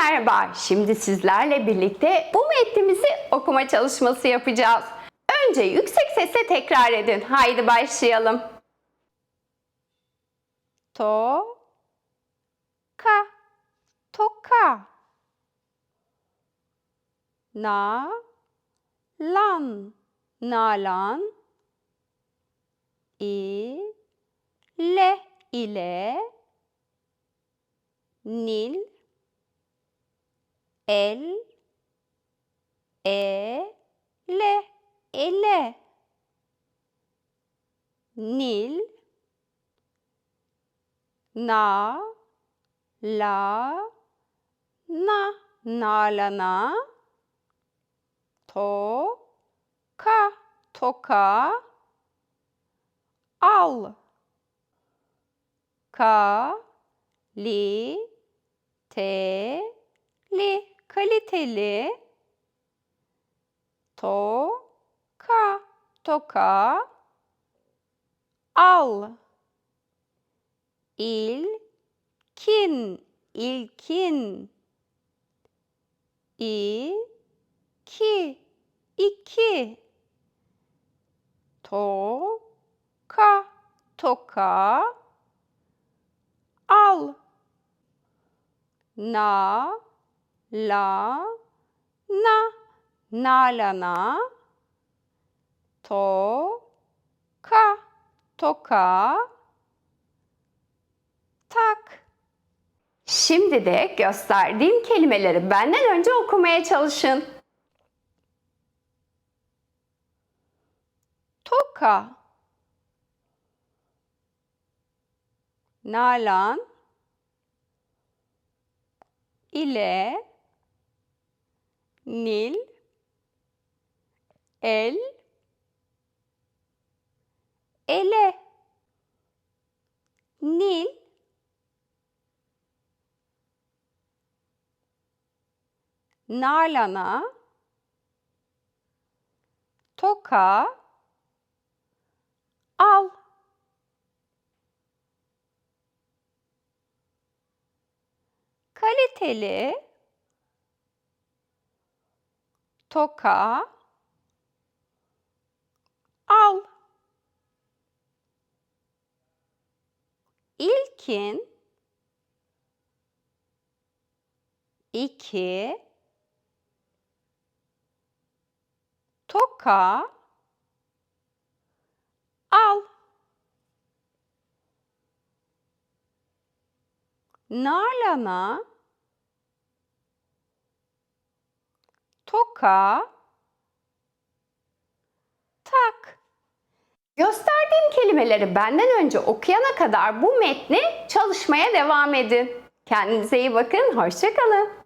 merhaba. Şimdi sizlerle birlikte bu metnimizi okuma çalışması yapacağız. Önce yüksek sesle tekrar edin. Haydi başlayalım. To ka toka na lan nalan i le ile nil el e le ele nil na la na. Nalana to ka. Toka al. Ka li te li kaliteli to ka toka al. İlkin ilkin. İ ki iki. To ka toka al. Na la na nalana to ka toka tak. Şimdi de gösterdiğim kelimeleri benden önce okumaya çalışın. Toka. Nalan. İle Nil El Ele. Nil Nalan'a Toka Al. Kaliteli Toka Al. İlkin iki Toka Al. Nalan'a Toka Tak Gösterdiğim kelimeleri benden önce okuyana kadar bu metni çalışmaya devam edin. Kendinize iyi bakın, hoşçakalın.